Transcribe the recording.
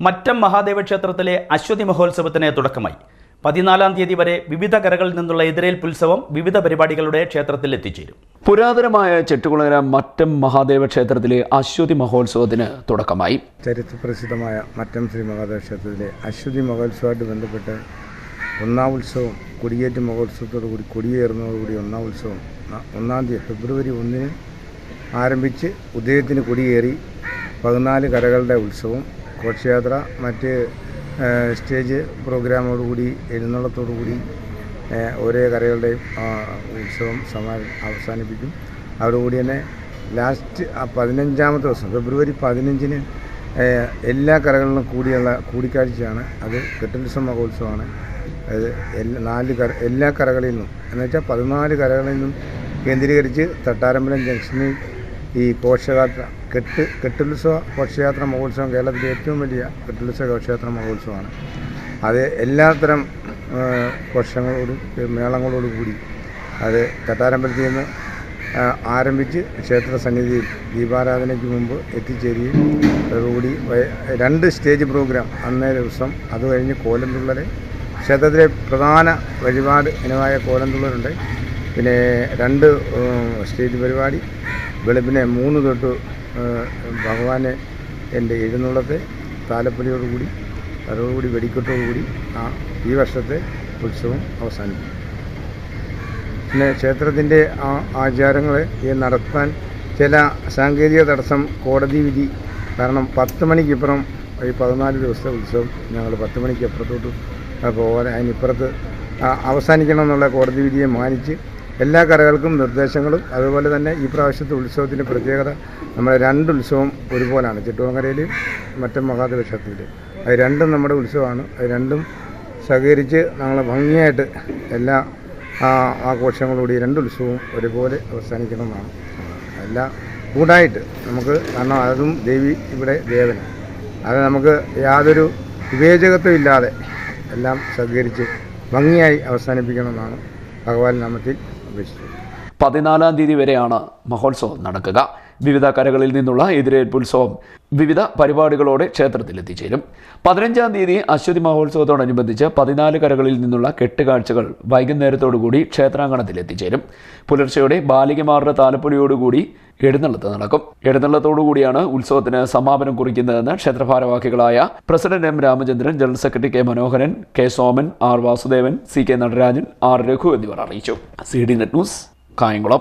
മറ്റം മഹാദേവ ക്ഷേത്രത്തിലെ അശ്വതി മഹോത്സവത്തിന് തുടക്കമായി. പതിനാലാം തീയതി വരെ വിവിധ കരകളിൽ നിന്നുള്ള എതിരേൽപ്പ് ഉത്സവം വിവിധ പരിപാടികളുടെ ക്ഷേത്രത്തിൽ എത്തിച്ചേരും. പുരാതനമായ ചെട്ടുകുളങ്ങര മറ്റം മഹാദേവ ക്ഷേത്രത്തിലെ അശ്വതി മഹോത്സവത്തിന് തുടക്കമായി. ചരിത്രപ്രസിദ്ധമായ മറ്റം ശ്രീ മഹാദേവ ക്ഷേത്രത്തിലെ അശ്വതി മഹോത്സവമായിട്ട് ബന്ധപ്പെട്ട് ഒന്നാം ഉത്സവം കൊടിയേറ്റ് മഹോത്സവത്തോടു കൂടി കൊടിയേറുന്നതോടുകൂടി ഒന്നാം ഉത്സവം ഒന്നാം തീയതി ഫെബ്രുവരി ഒന്നിന് ആരംഭിച്ച് ഉദയത്തിന് കൊടിയേറി പതിനാല് കരകളുടെ ഉത്സവം ഘോഷയാത്ര മറ്റ് സ്റ്റേജ് പ്രോഗ്രാമോടുകൂടി എഴുന്നള്ളത്തോടുകൂടി ഓരോ കരകളുടെയും ഉത്സവം സമാ അവസാനിപ്പിക്കും. അതോടുകൂടി തന്നെ ലാസ്റ്റ് പതിനഞ്ചാമത്തെ ദിവസം ഫെബ്രുവരി പതിനഞ്ചിന് എല്ലാ കരകളിലും കൂടിയുള്ള കൂടിക്കാഴ്ചയാണ്. അത് കെട്ടുത്സവ മഹോത്സവമാണ്. അത് എല്ലാ നാല് കര എല്ലാ കരകളിൽ നിന്നും എന്നുവെച്ചാൽ പതിനാല് കരകളിൽ നിന്നും കേന്ദ്രീകരിച്ച് തട്ടാരമ്പലം ജംഗ്ഷനിൽ ഈ ഘോഷയാത്ര കെട്ട് കെട്ടുത്സവ ഘോഷയാത്ര മഹോത്സവം കേരളത്തിലെ ഏറ്റവും വലിയ കെട്ടുത്സവ ഘോഷയാത്ര മഹോത്സവമാണ്. അത് എല്ലാത്തരം ഘോഷങ്ങളോടും മേളങ്ങളോടും കൂടി അത് കട്ടാരമ്പലത്തിൽ നിന്ന് ആരംഭിച്ച് ക്ഷേത്ര സന്നിധിയിൽ ദീപാരാധനയ്ക്ക് മുമ്പ് എത്തിച്ചേരുകയും അതോടുകൂടി രണ്ട് സ്റ്റേജ് പ്രോഗ്രാം അന്നേ ദിവസം അത് കഴിഞ്ഞ് കോലംതുള്ളൽ ക്ഷേത്രത്തിലെ പ്രധാന വഴിപാട് ഇനമായ കോലംതുള്ളലുണ്ട്. പിന്നെ രണ്ട് സ്റ്റേജ് പരിപാടി വെളുപ്പിനെ മൂന്ന് തൊട്ട് ഭഗവാന് എന്റെ എഴുന്നള്ളത്തെ താലപ്പൊലിയോടുകൂടി അതോടുകൂടി വെടിക്കെട്ടോടുകൂടി ആ ഈ വർഷത്തെ ഉത്സവം അവസാനിക്കും പിന്നെ ക്ഷേത്രത്തിന്റെ ആ ആചാരങ്ങൾ ഈ നടത്താൻ ചില സാങ്കേതിക തടസ്സം കോടതി വിധി കാരണം പത്ത് മണിക്കിപ്പുറം ഈ പതിനാല് ദിവസത്തെ ഉത്സവം ഞങ്ങൾ പത്ത് മണിക്ക് അപ്പുറത്തോട്ട് പോകാൻ അതിനിപ്പുറത്ത് അവസാനിക്കണം എന്നുള്ള കോടതി വിധിയെ മാനിച്ച് എല്ലാ കരകൾക്കും നിർദ്ദേശങ്ങളും അതുപോലെ തന്നെ ഈ പ്രാവശ്യത്തെ ഉത്സവത്തിന്റെ പ്രത്യേകത നമ്മുടെ രണ്ട് ഉത്സവം ഒരുപോലാണ്. ചിട്ടുവങ്കരയിലും മറ്റേ മഹാദേവ ക്ഷേത്രത്തിലും അത് രണ്ടും നമ്മുടെ ഉത്സവമാണ്. അത് രണ്ടും സഹകരിച്ച് ഞങ്ങൾ ഭംഗിയായിട്ട് എല്ലാ ആഘോഷങ്ങളോട് രണ്ട് ഉത്സവവും ഒരുപോലെ അവസാനിക്കണമെന്നാണ്. അല്ല കൂടായിട്ട് നമുക്ക് കാരണം അതും ദേവി ഇവിടെ ദേവന്. അത് നമുക്ക് യാതൊരു വിവേചകത്വം ഇല്ലാതെ എല്ലാം സഹകരിച്ച് ഭംഗിയായി അവസാനിപ്പിക്കണമെന്നാണ് ഭഗവാൻ നാമത്തിൽ അപേക്ഷിച്ചു. പതിനാലാം തീയതി വരെയാണ് മഹോത്സവം നടക്കുക. വിവിധ കരകളിൽ നിന്നുള്ള എതിരേൽപ്പുത്സവം വിവിധ പരിപാടികളോടെ ക്ഷേത്രത്തിൽ എത്തിച്ചേരും. പതിനഞ്ചാം തീയതി അശ്വതി മഹോത്സവത്തോടനുബന്ധിച്ച് പതിനാല് കരകളിൽ നിന്നുള്ള കെട്ടുകാഴ്ചകൾ വൈകുന്നേരത്തോടുകൂടി ക്ഷേത്രാങ്കണത്തിൽ എത്തിച്ചേരും. പുലർച്ചെയോടെ ബാലികമാരുടെ താലപ്പൊലിയോടുകൂടി എഴുന്നള്ളത്ത് നടക്കും. എഴുന്നള്ളത്തോടുകൂടിയാണ് ഉത്സവത്തിന് സമാപനം കുറിക്കുന്നതെന്ന് ക്ഷേത്രഭാരവാഹികളായ president M Ramachandran general secretary K Manoharan K Soman R Vasudevan C K Natarajan R Raghu എന്നിവർ അറിയിച്ചു. C D Net News Kayamkulam.